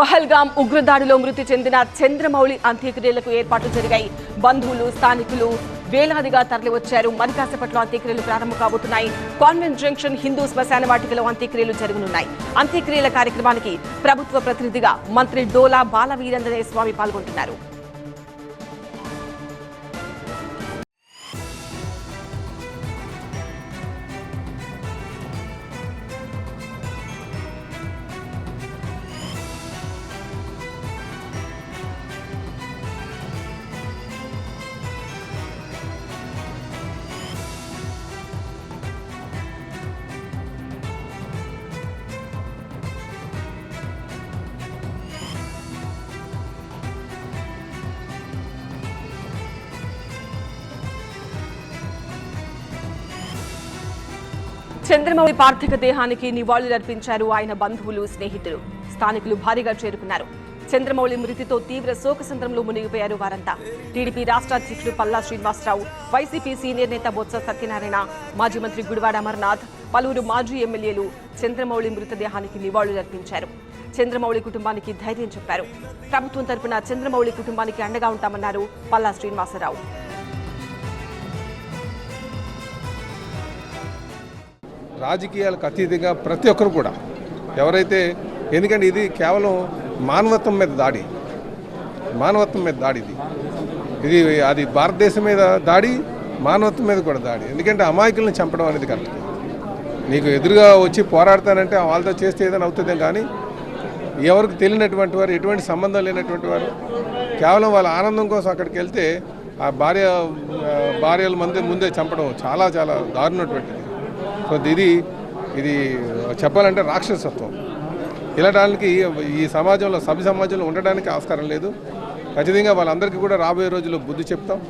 పహల్గాం ఉగ్రదాడిలో మృతి చెందిన చంద్రమౌళి అంత్యక్రియలకు ఏర్పాట్లు జరిగాయి. బంధువులు స్థానికులు వేలాదిగా తరలివచ్చారు. మరికాసేపట్లో అంత్యక్రియలు ప్రారంభం కాబోతున్నాయి. కాన్వెంట్ జంక్షన్ హిందూ శ్మశాన వాటికలో అంత్యక్రియలు జరగనున్నాయి. అంత్యక్రియల కార్యక్రమానికి ప్రభుత్వ ప్రతినిధిగా మంత్రి డోలా బాల వీరంజనేయ స్వామి పాల్గొంటున్నారు. చంద్రమౌళి పార్థిక దేహానికి నివాళులర్పించారు ఆయన బంధువులు స్నేహితులు. స్థానికులు భారీగా చేరుకున్నారు. చంద్రమౌళి మృతితో తీవ్ర శోకసంద్రంలో మునిగిపోయారు వారంతా. టీడీపీ రాష్ట్ర అధ్యక్షుడు పల్లా శ్రీనివాసరావు వైసీపీ సీనియర్ నేత బొత్స సత్యనారాయణ మాజీ మంత్రి గుడివాడ అమర్నాథ్ పలువురు మాజీ ఎమ్మెల్యేలు చంద్రమౌళి మృతదేహానికి నివాళులర్పించారు. చంద్రమౌళి కుటుంబానికి ధైర్యం చెప్పారు. ప్రభుత్వం తరపున చంద్రమౌళి కుటుంబానికి అండగా ఉంటామన్నారు పల్లా శ్రీనివాసరావు. రాజకీయాలకు అతీతంగా ప్రతి ఒక్కరు కూడా. ఎవరైతే ఎందుకంటే ఇది కేవలం మానవత్వం మీద దాడి. మానవత్వం మీద దాడి ఇది. ఇది అది భారతదేశం మీద దాడి మానవత్వం మీద కూడా దాడి. ఎందుకంటే అమాయకులను చంపడం అనేది కరెక్ట్. నీకు ఎదురుగా వచ్చి పోరాడతానంటే వాళ్ళతో చేస్తే ఏదైనా అవుతుందేం కానీ ఎవరికి తెలియనటువంటి వారు ఎటువంటి సంబంధం లేనటువంటి వారు కేవలం వాళ్ళ ఆనందం కోసం అక్కడికి వెళ్తే ఆ భార్య భార్యల ముందే ముందే చంపడం చాలా చాలా దారుణటువంటిది సో ఇది ఇది చెప్పాలంటే రాక్షసత్వం. ఇలాంటి ఈ సమాజంలో సభ్య సమాజంలో ఉండడానికి ఆస్కారం లేదు. ఖచ్చితంగా వాళ్ళందరికీ కూడా రాబోయే రోజుల్లో బుద్ధి చెప్తాం.